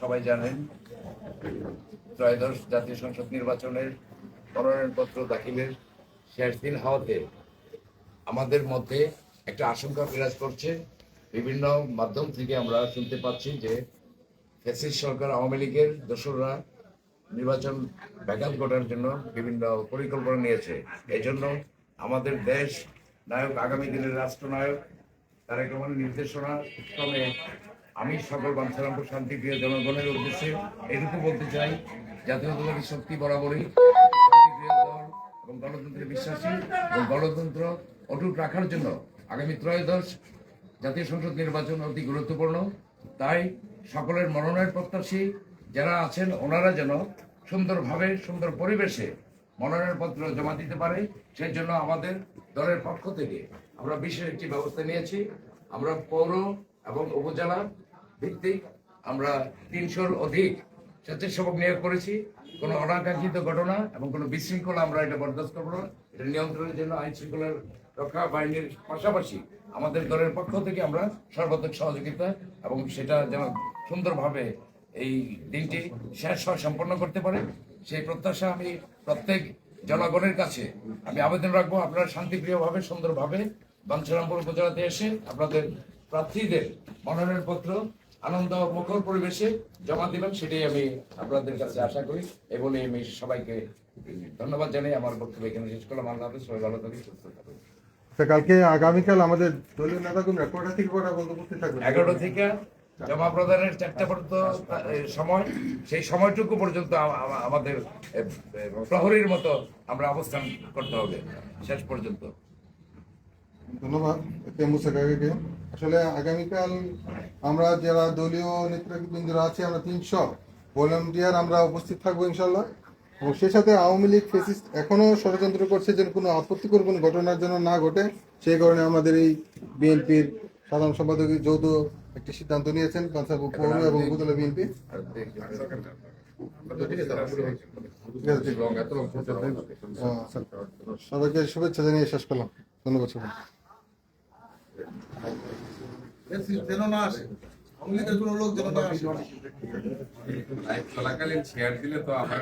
সবাই জানেন, ত্রয়োদশ জাতীয় সংসদ নির্বাচনের মনোনয়নপত্র দাখিলের শেষ দিন হওয়াতে আমাদের মধ্যে একটা আশঙ্কা বিরাজ করছে। বিভিন্ন মাধ্যম থেকে আমরা শুনতে পাচ্ছি যে ফ্যাসিস সরকার, আওয়ামী লীগের দোসররা নির্বাচন ব্যাঘাত ঘটার জন্য বিভিন্ন পরিকল্পনা নিয়েছে। এই জন্য আমাদের দেশ নায়ক, আগামী দিনের রাষ্ট্রনায়ক তারেক রহমানের নির্দেশনা ক্রমে আমি সকল বাঞ্ছারামপুর শান্তিপ্রিয় জনগণের উদ্দেশ্যে এটুকু বলতে চাই, জাতীয়তাবাদী শক্তি বরাবরই শান্তিপ্রিয় দল এবং গণতন্ত্রে বিশ্বাসী এবং গণতন্ত্র অটুট রাখার জন্য আগামী ত্রয়োদশ জাতীয় সংসদ নির্বাচন অতি গুরুত্বপূর্ণ। তাই সকলের মনোনয়ন প্রত্যাশী যারা আছেন, ওনারা যেন সুন্দরভাবে, সুন্দর পরিবেশে মনোনয়নপত্র জমা দিতে পারে, সেই জন্য আমাদের দলের পক্ষ থেকে আমরা বিশেষ একটি ব্যবস্থা নিয়েছি। আমরা পৌর এবং উপজেলা ভিত্তিক আমরা তিনশোর অধিক স্বেচ্ছাসেবক নিয়োগ করেছি। কোনো অনাকাঙ্ক্ষিত ঘটনা এবং কোনো বিশৃঙ্খলা আমরা এটা বরদাস্ত করব না। এটা নিয়ন্ত্রণের জন্য আইন শৃঙ্খলার রক্ষা বাহিনীর পাশাপাশি আমাদের দলের পক্ষ থেকে আমরা সর্বাত্মক সহযোগিতা এবং সেটা যেন সুন্দরভাবে এই দিনটি শেষ হয় সম্পন্ন করতে পারে। সেই প্রত্যাশা আমি প্রত্যেক জনগণের কাছে। আমি আবেদন রাখব, আপনারা শান্তিপ্রিয়ভাবে, সুন্দরভাবে বাঞ্ছারামপুর উপজেলাতে এসে আপনাদের প্রার্থীদের মনোনয়নপত্র আনন্দ মুখর পরিবেশে জমা দিবেন সেটাই আমি আপনাদের কাছে আশা করি। এই বলে আমি সবাইকে ধন্যবাদ জানাই। আমার বক্তব্য এখানে শেষ করলাম। আল্লাহ হাফেজ সবাই ভালো থাকুন সুস্থ থাকুন। তো কালকে আগামীকাল আমাদের দলীয় নেতাকর্মীরা কটা থেকে কটা পর্যন্ত উপস্থিত থাকবে এগারোটা থেকে জমা প্রদানের চারটা পর্যন্ত সময়। সেই সময়টুকু পর্যন্ত আমাদের প্রহরীর মতো আমরা অবস্থান করতে হবে শেষ পর্যন্ত। ধন্যবাদ এতে আসলে আগামীকাল আমরা যারা দলীয় নেতৃবৃন্দরা আছে আমরা তিনশো ভলেন্টিয়ার আমরা উপস্থিত থাকব ইনশাল্লাহ এবং সেই সাথে আওয়ামী লীগ ফেসিস্ট এখনও ষড়যন্ত্র করছে যেন কোনো আপত্তিকর কোনো ঘটনার জন্য না ঘটে সেই কারণে আমাদের এই বিএনপির সাধারণ সম্পাদক যৌথ একটি সিদ্ধান্ত নিয়েছেন পৌর এবং উপজেলা বিএনপি। সবাইকে শুভেচ্ছা জানিয়ে শেষ করলাম। ধন্যবাদ সবাই যেন না আসে। কোনো লোক যেন না আসে। চলাকালীন শেয়ার দিলে তো আমার